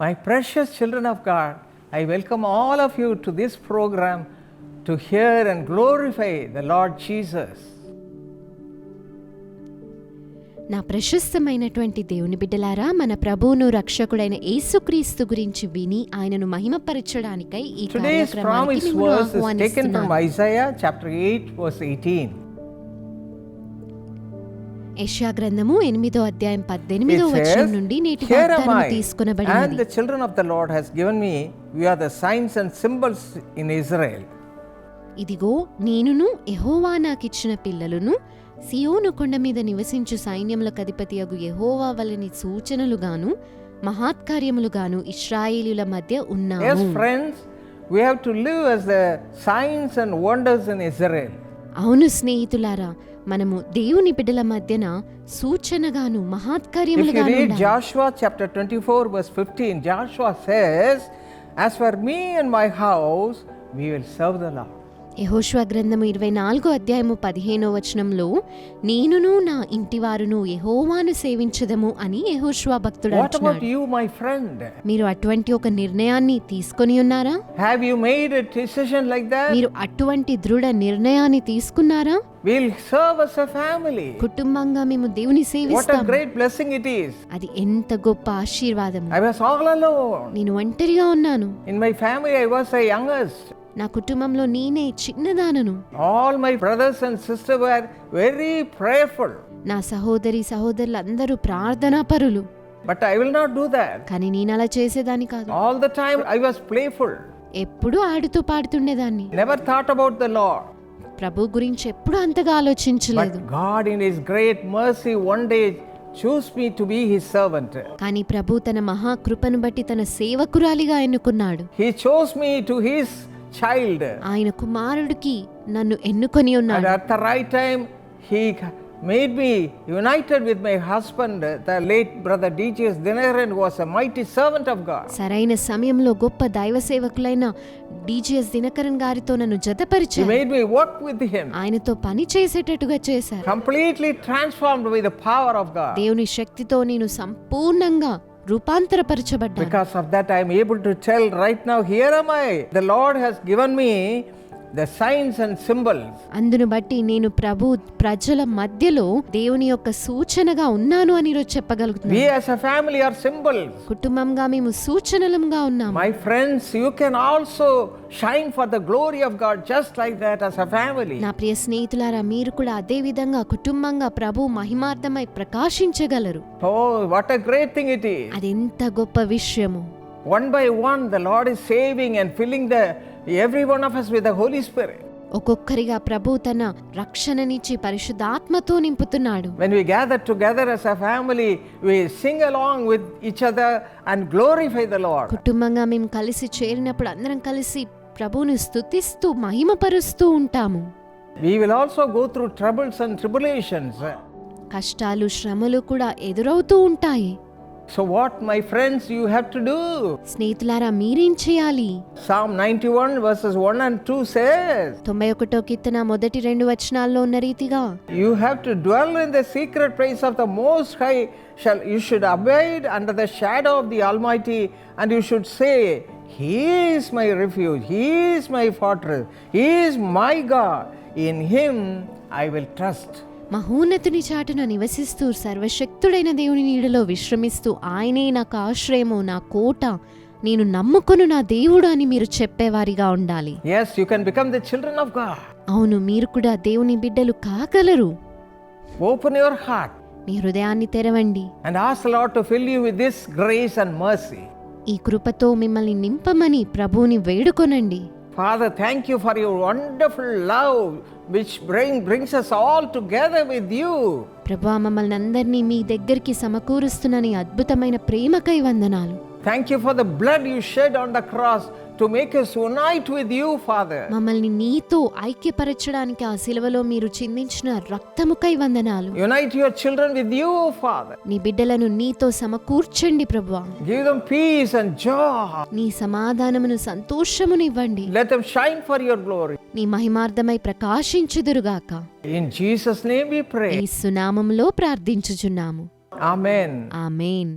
My precious children of God, I welcome all of you to this program to hear and glorify the Lord Jesus. నా ప్రశస్తమైనటువంటి దేవుని బిడ్డలారా మన ప్రభువును రక్షకుడైన యేసుక్రీస్తు గురించి విని ఆయనను మహిమపరచడానికై ఈ Today's కార్యక్రమానికి promise మిమ్మల్ని verse is taken ఆహ్వానిస్తున్నాను. యషియా గ్రంథము ఎనిమిదో అధ్యాయం పద్దెనిమిదో వచనం నుండి నేటి వాక్యాన్ని children of the lord has given me we are signs and symbols in Israel ఇదిగో నేనును యెహోవా నాకిచ్చిన పిల్లలను సియోను కొండ మీద నివసించు సైన్యముల కధిపతి అగు యెహోవా వలని సూచనలుగాను మహాత్కార్యములుగాను ఇస్రాయేలుల మధ్య ఉన్నాము. Yes friends we have to live as the signs and wonders in Israel అవును స్నేహితులారా మనము దేవుని బిడ్డల మధ్యన సూచనగాను మహాత్కార్యములుగా Joshua chapter 24 verse 15 Joshua says as for me and my house we యెహోషువ గ్రంథము ఇరవై నాలుగో అధ్యాయము పదిహేనో వచనంలో నేనును నా ఇంటివారును యెహోవాను సేవించదము అని యెహోషువ భక్తుడు అంటున్నాడు? మీరు అటువంటి ఒక నిర్ణయాన్ని తీసుకొని ఉన్నారా Have you made a decision like that? మీరు అటువంటి దృఢ నిర్ణయాన్ని తీసుకున్నారా We'll serve as a family. కుటుంబంగా మేము దేవుని What a సేవిస్తాం great blessing it is. అది ఎంత గొప్ప ఆశీర్వాదం I was all alone. నేను ఒంటరిగా ఉన్నాను In my family, I was the youngest. నా కుటుంబంలో నేనే చిన్నదానను. All my brothers and sister were very prayerful నా సహోదరి సహోదరులందరూ ప్రార్థనా పరులు but I will not do that కానీ నేను అలా చేసేదాని కాదు. All the time I was playful ఎప్పుడు ఆడుతూ పాడుతుండేదాన్ని. Never thought about the lord ప్రభు గురించి ఎప్పుడు అంతగా ఆలోచించలేదు. God in his great mercy one day chose me to be his servant కానీ ప్రభు తన మహా కృపను బట్టి తన సేవకురాలిగా ఎన్నుకున్నాడు. He chose me to his child ఆయన కుమారుడికి నన్ను ఎన్నుకొని ఉన్నాడు. At the right time he made me united with my husband the late brother DGS Dinakaran was a mighty servant of god సరైన సమయంలో గొప్ప దైవ సేవకులైన డిజిఎస్ దినకరన్ గారితో నన్ను జతపరిచారు. Made me work with him ఆయనతో పని చేసేటట్టుగా చేశారు. Completely transformed by the power of god దేవుని శక్తితో నేను సంపూర్ణంగా రూపాంతరపరచబడ్డాను Because of that, I am able to tell right now, here am I. The Lord has given me the signs and symbols. అందును బట్టి నేను ప్రభు ప్రజల మధ్యలో దేవుని యొక్క సూచనగా ఉన్నాను అని ఈరోజు We చెప్పగలుగుతున్నాను as a family are symbols. కుటుంబంగా మేము సూచనలంగా ఉన్నాము My friends, you can also shine for the glory of God just like that as a family. నా ప్రియ స్నేహితులారా మీరు కూడా అదే విధంగా కుటుంబంగా ప్రభు మహిమార్థమై ప్రకాశించగలరు Oh, what a great thing it is. అదెంత గొప్ప విషయము One by one, the Lord is saving and filling the every one of us with holy spirit ఒక్కొక్కరిగా ప్రభు తన రక్షణనిచ్చి పరిశుద్ధాత్మతో నింపుతున్నాడు. When we gather together as a family we sing along with each other and glorify the lord. కుటుంబంగా మేము కలిసి చేరినప్పుడు అందరం కలిసి ప్రభువును స్థుతిస్తూ మహిమపరుస్తూ ఉంటాము. We will also go through troubles and tribulations. కష్టాలు శ్రమలు కూడా ఎదురవుతూ ఉంటాయి. So, what, my friends, you have to do? స్నేహితులారా మీరేం చేయాలి Psalm 91, verses 1 and 2 says, తొంభై ఒకటో కీర్తన మొదటి రెండు వచనాల్లో ఉన్న రీతిగా You have to dwell in the secret place of the Most High. Shall you should abide under the shadow of the Almighty, and you should say, He is my refuge, He is my fortress, He is my God. In Him I will trust. మహోన్నతుని చాటున నివసిస్తూ సర్వశక్తుడైన దేవుని నీడలో విశ్రమిస్తూ ఆయనే నాకు ఆశ్రయము నా కోట. నేను నమ్ముకొను నా దేవుడు అని మీరు చెప్పేవారిగా ఉండాలి. Yes, you can become the children of God. అవును మీరు కూడా దేవుని బిడ్డలు కాగలరు. Open your heart. మీ హృదయాన్ని తెరవండి. And ask the Lord to fill you with this grace and mercy. ఈ కృపతో మిమ్మల్ని నింపమని ప్రభువుని వేడుకొనండి. Father, thank you for your wonderful love which bring, brings us all together with you. ప్రభా మమ్మల్ని అందరినీ మీ దగ్గరికి సమకూరుస్తున్న నీ అద్భుతమైన ప్రేమకై వందనాలు Thank you for the blood you shed on the cross to make us unite with you, Father. మమ్మల్ని నీతో ఐక్యపరచడానికి ఆ శిలువలో మీరు చిందించిన రక్తముకై వందనాలు Unite your children with you, Father. నీ బిడ్డలను నీతో సమకూర్చండి ప్రభువా Give them peace and joy. నీ సమాధానమును సంతోషమునివ్వండి Let them shine for your glory. నీ మహిమార్థమై ప్రకాశించుదురుగాక In Jesus' name we pray. ఈ సునామంలో ప్రార్థించుచున్నాము Amen. ఆమెన్